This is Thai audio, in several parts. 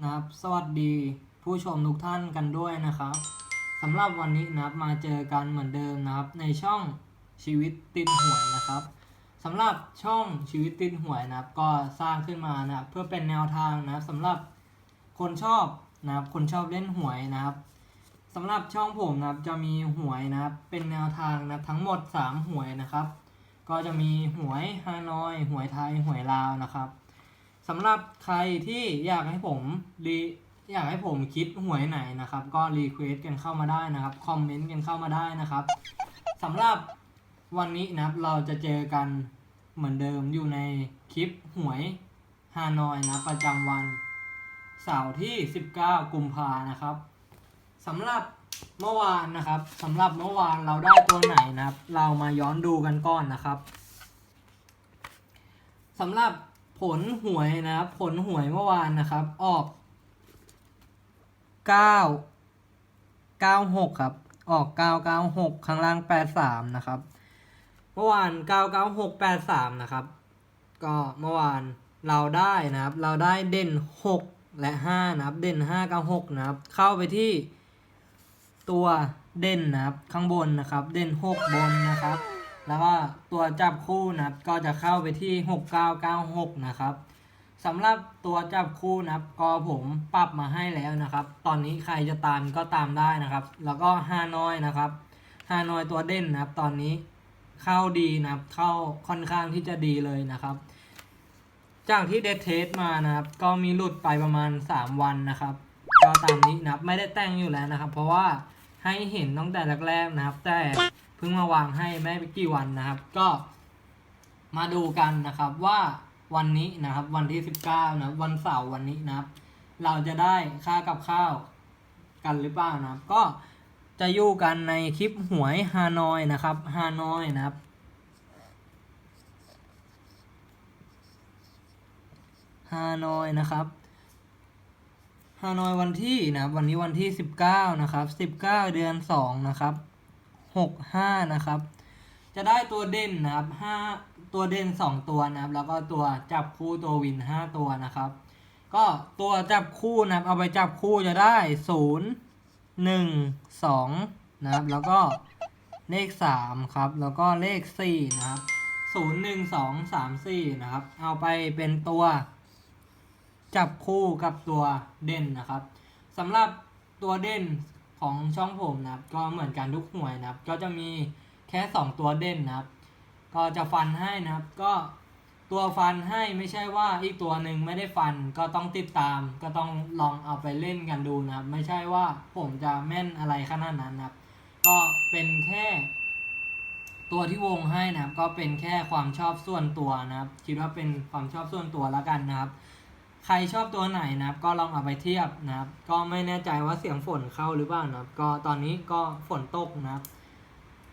นะครับสวัสดีผู้ชมทุกท่านกันด้วยนะครับสำหรับวันนี้นะครับมาเจอกันเหมือนเดิมนะครับ ในช่องชีวิตติดหวยนะครับสำหรับช่องชีวิตติดหวยนะครับ ก็สร้างขึ้นมานะเพื่อเป็นแนวทางนะครับสำหรับคนชอบนะครับคนชอบเล่นหวยนะครับสำหรับช่องผมนะครับจะมีหวยนะครับเป็นแนวทางนะทั้งหมด 3 หวยนะครับ ก็จะมีหวยฮานอย หวยไทยหวยลาวนะครับ สำหรับใครที่อยากให้ผมรีอยากให้ผมคิดหวยไหนนะครับ ก็รีเควสกันเข้ามาได้นะครับ คอมเมนต์กันเข้ามาได้นะครับสำหรับวันนี้นะครับเราจะเจอกันเหมือนเดิมอยู่ในคลิปหวยฮานอยนะประจำวันเสาร์ที่ 19 กุมภานะครับสำหรับเมื่อวานนะครับสำหรับเมื่อวานเราได้ตัวไหนนะครับ เรามาย้อนดูกันก่อนนะครับสำหรับ ผลหวยนะครับ ผลหวยเมื่อวานนะครับ ออกเก้า้าหกครับ ออกเก้าเก้าหกข้างล่างแปดสามนะครับ เมื่อวานเก้าเก้าหกแปดสามนะครับ ก็เมื่อวานเราได้นะครับ เราได้เด่นหกและห้านะครับ เด่นห้าเก้าหกนะครับ เข้าไปที่ตัวเด่นนะครับ ข้างบนนะครับ เด่นหกบนนะครับ แล้วก็ตัวจับคู่นะครับก็จะเข้าไปที่ 6996 นะครับสำหรับตัวจับคู่นะครับก็ผมปรับมาให้แล้วนะครับ ตอนนี้ใครจะตามก็ตามได้นะครับ แล้วก็ฮานอยนะครับฮานอยตัวเด่นนะครับ ตอนนี้เข้าดีนะครับ เข้าค่อนข้างที่จะดีเลยนะครับ จากที่เดทเทสมานะครับ ก็มีหลุดไปประมาณ 3 วันนะครับก็ตามนี้นะครับไม่ได้แต่งอยู่แล้วนะครับ เพราะว่าให้เห็นตั้งแต่แรกๆนะครับ แต่ พิ่งมาวางให้ไม่กี่วันนะครับ ก็มาดูกันนะครับว่าวันนี้นะครับ วันที่ 19นะวันเสาร์วันนี้นะครับ เราจะได้ค่ากับข้าวกันหรือเปล่านะครับ ก็จะอยู่กันในคลิปหวยฮานอยนะครับฮานอยนะครับฮานอยนะครับฮานอยวันที่นะครับวันนี้วันที่ 19 นะครับ 19 เดือน 2 นะครับ 65 นะครับ จะได้ตัวเด่นนะครับ5ตัวเด่น 2 ตัวนะครับ แล้วก็ตัวจับคู่ตัววิน 5 ตัวนะครับ ก็ตัวจับคู่นะครับ เอาไปจับคู่จะได้ 0 1 2 นะครับ แล้วก็เลข 3 ครับ แล้วก็เลข 4 นะครับ 0 1 2 3 4 นะครับ เอาไปเป็นตัวจับคู่กับตัวเด่นนะครับสำหรับตัวเด่น ของช่องผมนะครับก็เหมือนกันทุกหวยนะครับ ก็จะมีแค่ 2 ตัวเด่นนะครับ ก็จะฟันให้นะครับ ก็ตัวฟันให้ไม่ใช่ว่าอีกตัวหนึ่งไม่ได้ฟันก็ต้องติดตาม ก็ต้องลองเอาไปเล่นกันดูนะครับ ไม่ใช่ว่าผมจะแม่นอะไรขนาดนั้นนะครับ ก็เป็นแค่ ตัวที่วงให้นะครับ ก็เป็นแค่ความชอบส่วนตัวนะครับ คิดว่าเป็นความชอบส่วนตัวแล้วกันนะครับ ใครชอบตัวไหนนะครับ ก็ลองเอาไปเทียบนะครับ ก็ไม่แน่ใจว่าเสียงฝนเข้าหรือเปล่านะครับ ก็ตอนนี้ก็ฝนตกนะครับ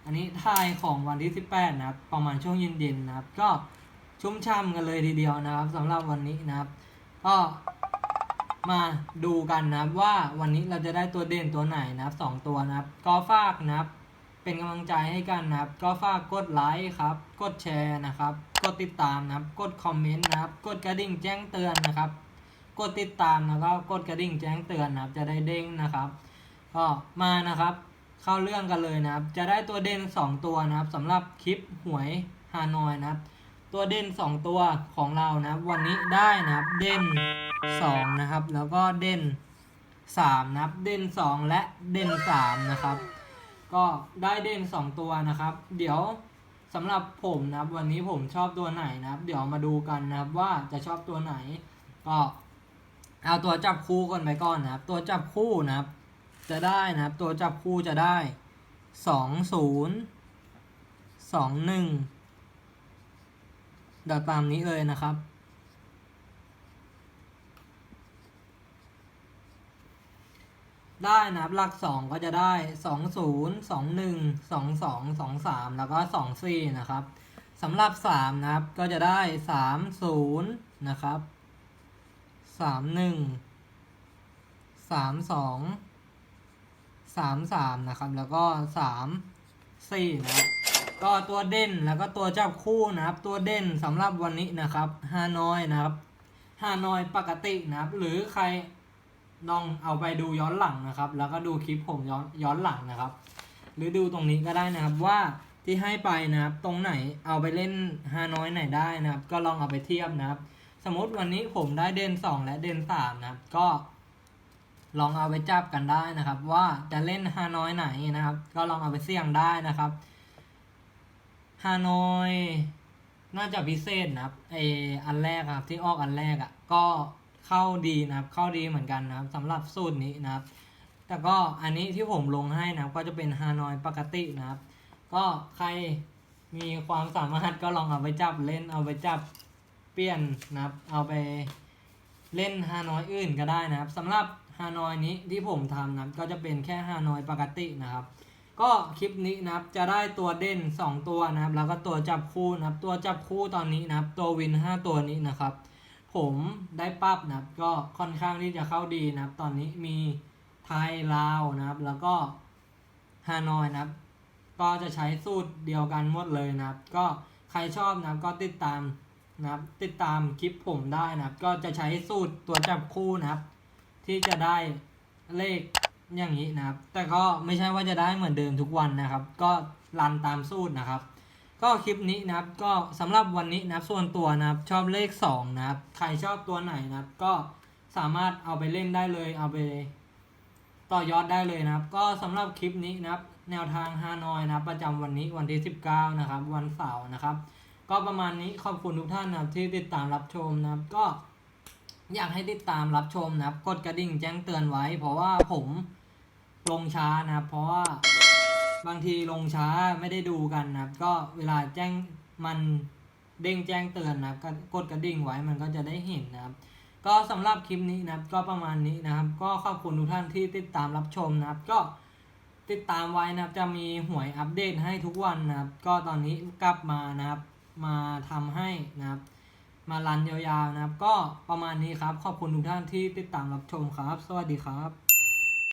อันนี้ทายของวันที่ 18 นะครับ ประมาณช่วงเย็นๆนะครับ ก็ชุ่มช่ำกันเลยทีเดียวนะครับสำหรับวันนี้นะครับ ก็มาดูกันนะครับว่าวันนี้เราจะได้ตัวเด่นตัวไหนนะครับสองตัวนะครับ ก็ฝากนะครับ เป็นกำลังใจให้กันนะครับ ก็ฝากกดไลค์ครับ กดแชร์นะครับ กดติดตามนะครับ กดคอมเมนต์นะครับ กดกระดิ่งแจ้งเตือนนะครับ กดติดตามแล้วก็กดกระดิ่งแจ้งเตือนนะครับ จะได้เด้งนะครับ ก็มานะครับ เข้าเรื่องกันเลยนะครับ จะได้ตัวเด่น 2 ตัวนะครับสำหรับคลิปหวยฮานอยนะครับ ตัวเด่น 2 ตัวของเรานะครับ วันนี้ได้นะครับ เด่น 2 นะครับ แล้วก็เด่น3นะครับ เด่น 2 และเด่น 3 นะครับ ก็ได้เด่น 2 ตัวนะครับ เดี๋ยวสำหรับผมนะครับ วันนี้ผมชอบตัวไหนนะครับ เดี๋ยวมาดูกันนะครับว่าจะชอบตัวไหน ก็เอาตัวจับคู่ก่อนไปก่อนนะครับ ตัวจับคู่นะครับ จะได้นะครับ ตัวจับคู่จะได้สองศูนย์สองหนึ่งเดี๋ยวตามนี้เลยนะครับ ได้นะครับหลักสองก็จะได้สองศูนย์สองหนึ่งสองสองสองสามแล้วก็สองสี่นะครับสำหรับสามนะครับก็จะได้สามศูนย์นะครับสามหนึ่งสามสองสามสามนะครับแล้วก็สามสี่นะครับก็ตัวเด่นแล้วก็ตัวจับคู่นะครับ ตัวเด่นสำหรับวันนี้นะครับฮานอยนะครับฮานอยปกตินะครับ หรือใคร ลองเอาไปดูย้อนหลังนะครับ แล้วก็ดูคลิปผมย้อนย้อนหลังนะครับ หรือดูตรงนี้ก็ได้นะครับว่าที่ให้ไปนะครับ ตรงไหนเอาไปเล่นฮานอยไหนได้นะครับ ก็ลองเอาไปเทียบนะครับ สมมติวันนี้ผมได้เดนสองและเดนสามนะครับ ก็ ลองเอาไปจับกันได้นะครับ ว่าจะเล่นฮานอยไหนนะครับ ก็ลองเอาไปเสี่ยงได้นะครับฮานอยน่าจะพิเศษนะครับไออันแรกครับที่ออกอันแรกอะ่ะก็ เข้าดีนะครับ เข้าดีเหมือนกันนะครับสำหรับสูตรนี้นะครับ แต่ก็อันนี้ที่ผมลงให้นะครับ ก็จะเป็นฮานอยปกตินะครับ ก็ใครมีความสามารถก็ลองเอาไปจับเล่นเอาไปจับเปลี่ยนนะครับ เอาไปเล่นฮานอยอื่นก็ได้นะครับสำหรับฮานอยนี้ที่ผมทำนะครับก็จะเป็นแค่ฮานอยปกตินะครับ ก็คลิปนี้นะครับจะได้ตัวเด่น 2 ตัวนะครับ แล้วก็ตัวจับคู่นะครับ ตัวจับคู่ตอนนี้นะครับ ตัววิน 5 ตัวนี้นะครับ ผมได้ปรับนะครับ ก็ค่อนข้างที่จะเข้าดีนะครับ ตอนนี้มีไทยลาวนะครับ แล้วก็ฮานอยนะครับ ก็จะใช้สูตรเดียวกันหมดเลยนะครับ ก็ใครชอบนะครับก็ติดตามนะครับ ติดตามคลิปผมได้นะครับ ก็จะใช้สูตรตัวจับคู่นะครับ ที่จะได้เลขอย่างนี้นะครับ แต่ก็ไม่ใช่ว่าจะได้เหมือนเดิมทุกวันนะครับ ก็รันตามสูตรนะครับ ก็คลิปนี้นะครับก็สำหรับวันนี้นะครับส่วนตัวนะครับชอบเลข2นะครับใครชอบตัวไหนนะครับ ก็สามารถเอาไปเล่นได้เลยเอาไปต่อยอดได้เลยนะครับ ก็สำหรับคลิปนี้นะครับ แนวทางฮานอยนะครับ ประจำวันนี้วันที่ 19 นะครับ วันเสาร์นะครับ ก็ประมาณนี้ขอบคุณทุกท่านนะครับที่ติดตามรับชมนะครับ ก็อยากให้ติดตามรับชมนะครับ กดกระดิ่งแจ้งเตือนไว้ เพราะว่าผมลงช้านะครับ เพราะว่า บางทีลงช้าไม่ได้ดูกันนะครับ ก็เวลาแจ้งมันเด้งแจ้งเตือนนะครับกดกระดิ่งไว้มันก็จะได้เห็นนะครับ ก็สำหรับคลิปนี้นะครับ ก็ประมาณนี้นะครับ ก็ขอบคุณทุกท่านที่ติดตามรับชมนะครับ ก็ติดตามไว้นะครับ จะมีหวยอัปเดตให้ทุกวันนะครับ ก็ตอนนี้กลับมานะครับ มาทำให้นะครับ มารันยาวๆนะครับ ก็ประมาณนี้ครับ ขอบคุณทุกท่านที่ติดตามรับชมครับ สวัสดีครับ